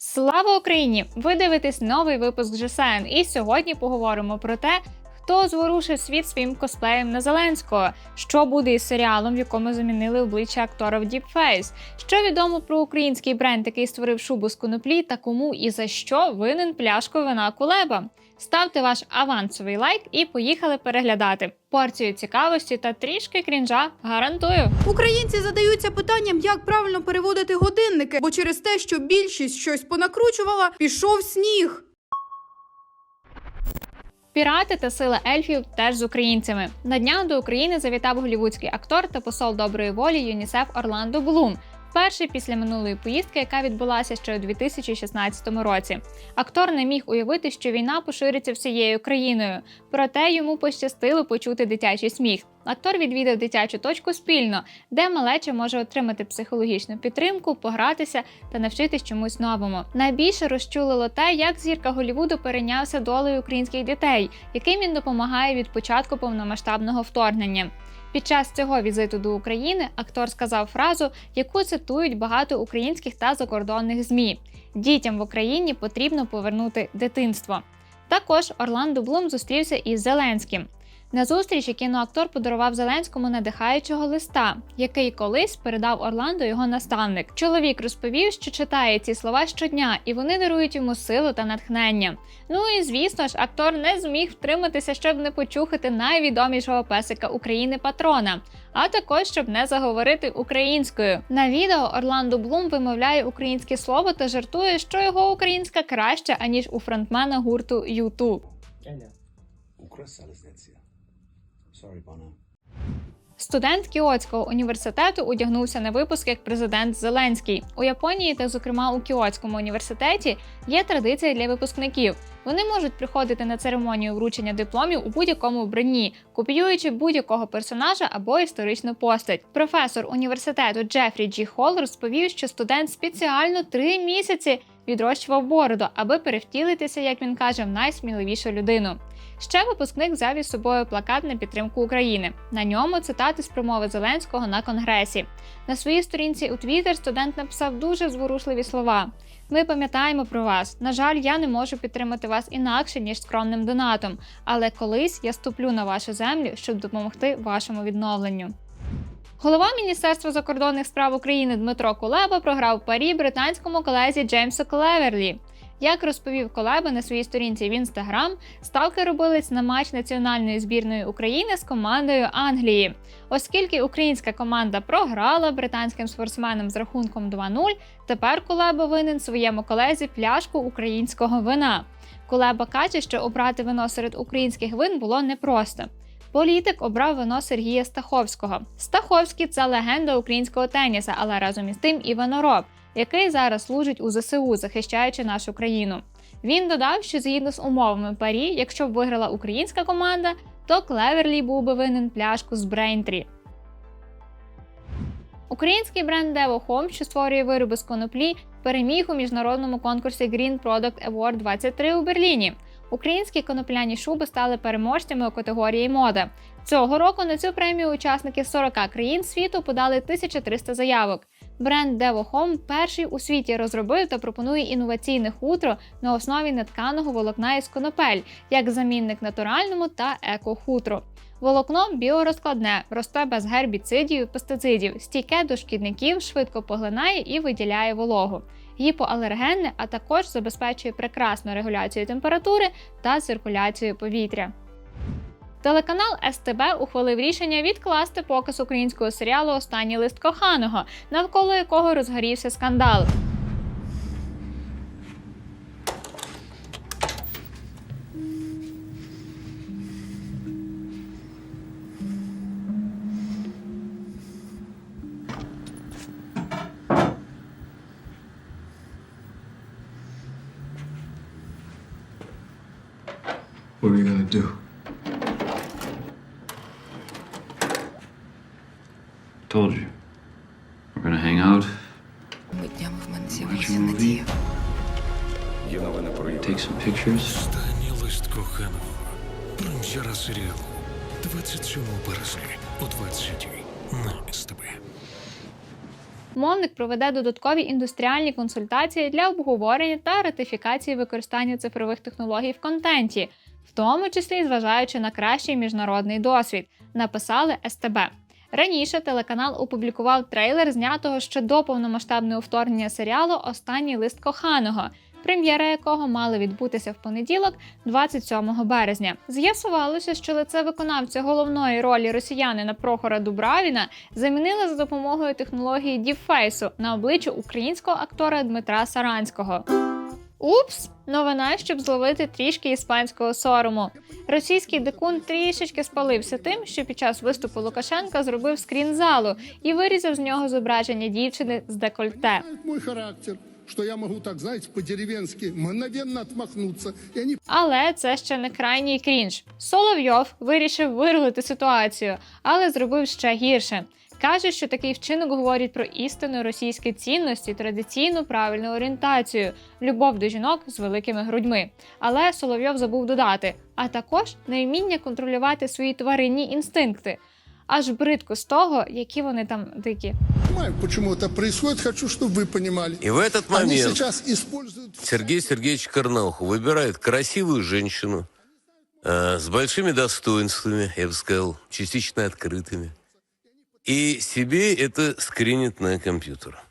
Слава Україні! Ви дивитесь новий випуск GSN, і сьогодні поговоримо про те, хто зворушив світ своїм косплеєм на Зеленського, що буде із серіалом, в якому замінили обличчя актора в Deepface, що відомо про український бренд, який створив шубу з коноплі, та кому і за що винен пляшку вина Кулеба. Ставте ваш авансовий лайк і поїхали переглядати. Порцію цікавості та трішки крінжа гарантую. Українці задаються питанням, як правильно переводити годинники, бо через те, що більшість щось понакручувала, пішов сніг. Пірати та сила ельфів теж з українцями. На днях до України завітав голівудський актор та посол доброї волі ЮНІСЕФ Орландо Блум. Перше після минулої поїздки, яка відбулася ще у 2016 році. Актор не міг уявити, що війна пошириться всією країною. Проте йому пощастило почути дитячий сміх. Актор відвідав дитячу точку спільно, де малеча може отримати психологічну підтримку, погратися та навчитись чомусь новому. Найбільше розчулило те, як зірка Голівуду перейнявся долею українських дітей, яким він допомагає від початку повномасштабного вторгнення. Під час цього візиту до України актор сказав фразу, яку цитують багато українських та закордонних змі: дітям в Україні потрібно повернути дитинство. Також Орландо Блум зустрівся із Зеленським. На зустрічі кіноактор подарував Зеленському надихаючого листа, який колись передав Орландо його наставник. Чоловік розповів, що читає ці слова щодня, і вони дарують йому силу та натхнення. Ну і звісно ж, актор не зміг втриматися, щоб не почухати найвідомішого песика України патрона, а також щоб не заговорити українською. На відео Орландо Блум вимовляє українське слово та жартує, що його українська краща аніж у фронтмена гурту YouTube. Аня. Sorry, пана. Студент Кіотського університету одягнувся на випуск як президент Зеленський. У Японії та, зокрема, у Кіотському університеті є традиція для випускників. Вони можуть приходити на церемонію вручення дипломів у будь-якому вбранні, копіюючи будь-якого персонажа або історичну постать. Професор університету Джефрі Джі Холл розповів, що студент спеціально три місяці відрощував бороду, аби перевтілитися, як він каже, в найсміливішу людину. Ще випускник взяв із собою плакат на підтримку України. На ньому цитати з промови Зеленського на конгресі. На своїй сторінці у Твіттер студент написав дуже зворушливі слова. Ми пам'ятаємо про вас. На жаль, я не можу підтримати вас інакше ніж скромним донатом, але колись я ступлю на вашу землю, щоб допомогти вашому відновленню. Голова Міністерства закордонних справ України Дмитро Кулеба програв парі британському колезі Джеймсу Клеверлі. Як розповів Колеба на своїй сторінці в інстаграм, ставки робились на матч національної збірної України з командою Англії. Оскільки українська команда програла британським спортсменам з рахунком 2-0, тепер Кулеба винен своєму колезі пляшку українського вина. Кулеба каже, що обрати вино серед українських вин було непросто. Політик обрав вино Сергія Стаховського. Стаховський це легенда українського теніса, але разом із тим і винороб, який зараз служить у ЗСУ, захищаючи нашу країну. Він додав, що згідно з умовами парі, якщо б виграла українська команда, то Клеверлі був би винен пляшку з Брейнтрі. Український бренд Devo Home, що створює вироби з коноплі, переміг у міжнародному конкурсі Green Product Award 23 у Берліні. Українські конопляні шуби стали переможцями у категорії мода. Цього року на цю премію учасники 40 країн світу подали 1300 заявок. Бренд Devo Home перший у світі розробив та пропонує інноваційне хутро на основі нетканого волокна із конопель, як замінник натуральному та еко-хутру. Волокно біорозкладне, росте без гербіцидів і пестицидів, стійке до шкідників, швидко поглинає і виділяє вологу. Гіпоалергенне, а також забезпечує прекрасну регуляцію температури та циркуляцію повітря. Телеканал СТБ ухвалив рішення відкласти показ українського серіалу Останній лист коханого, навколо якого розгорівся скандал. What are you gonna do? Told you. We're gonna hang out, Днями в мене з'явилася надія. Є новини про Юру. take some pictures. Останній лист коханого. Прем'єра серіалу 27 березня о 20 на СТБ. Мовник проведе додаткові індустріальні консультації для обговорення та ратифікації використання цифрових технологій в контенті, в тому числі зважаючи на кращий міжнародний досвід, написали СТБ. Раніше телеканал опублікував трейлер знятого ще до повномасштабного вторгнення серіалу Останній лист коханого, прем'єра якого мала відбутися в понеділок, 27 березня. З'ясувалося, що лице виконавця головної ролі росіянина Прохора Дубравіна замінили за допомогою технології діпфейсу на обличчя українського актора Дмитра Саранського. Упс, новина, щоб зловити трішки іспанського сорому. Російський дикун трішечки спалився тим, що під час виступу Лукашенка зробив скрін залу і вирізав з нього зображення дівчини з декольте. мой характер, что я могу так, знаете, по-деревенски мгновенно отмахнуться. И они Але це ще не крайній крінж. Соловйов вирішив вирулити ситуацію, але зробив ще гірше. Каже, що такий вчинок говорить про істинну російські цінності, традиційну правильну орієнтацію, любов до жінок з великими грудьми. Але Соловйов забув додати, а також невміння контролювати свої тваринні інстинкти. Аж бридко з того, які вони там дикі. понимаю, почему это происходит. Хочу, чтобы вы понимали. И в этот Они момент сейчас используют... Сергей Сергеевич Карнаухов выбирает красивую женщину э, с большими достоинствами, я бы сказал, частично открытыми. И себе это скринит на компьютер.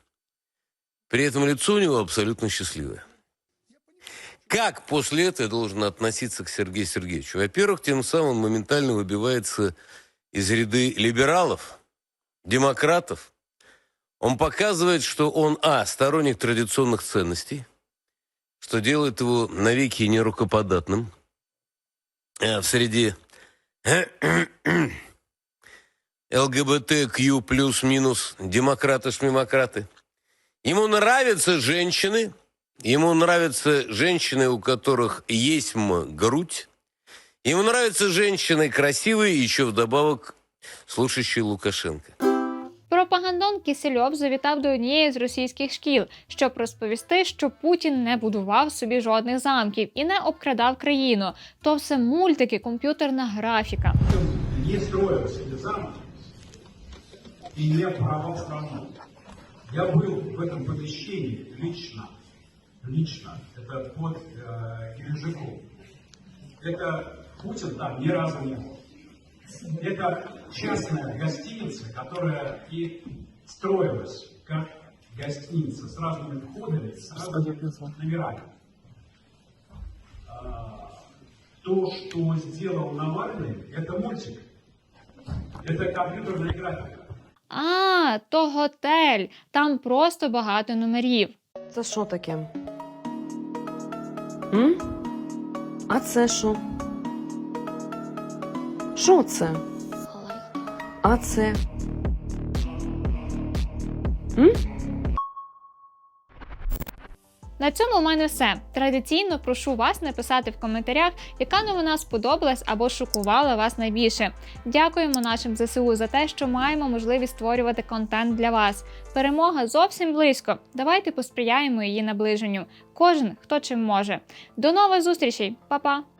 При этом лицо у него абсолютно счастливое. Как после этого я должен относиться к Сергею Сергеевичу? Во-первых, тем самым моментально выбивается из ряды либералов, демократов. Он показывает, что он, а, сторонник традиционных ценностей, что делает его навеки нерукоподатным э, в среде ЛГБТQ плюс-минус демократы-шмемократы. Ему нравятся женщины, ему нравятся женщины, у которых есть м- грудь, ему нравятся женщины красивые, еще вдобавок слушающие Лукашенко. Пропагандон Кісельов завітав до однієї з російських шкіл, щоб розповісти, що Путін не будував собі жодних замків і не обкрадав країну. То все мультики, комп'ютерна графіка. не строил себе замок И не воровал страну. Я был в этом помещении лично, лично, это под э, Геленджиком. Это Путин там ни разу не был. Это частная гостиница, которая и строилась как гостиница с разными входами, с разными номерами. А, То, что сделал Навальный, это мультик. Это компьютерная графика. А, то готель. Там просто багато номерів. Це що таке? М? А це що? Що це? А це? М? На цьому у мене все. Традиційно прошу вас написати в коментарях, яка новина сподобалась або шокувала вас найбільше. Дякуємо нашим ЗСУ за те, що маємо можливість створювати контент для вас. Перемога зовсім близько. Давайте посприяємо її наближенню. Кожен хто чим може. До нових зустрічей, Па-па!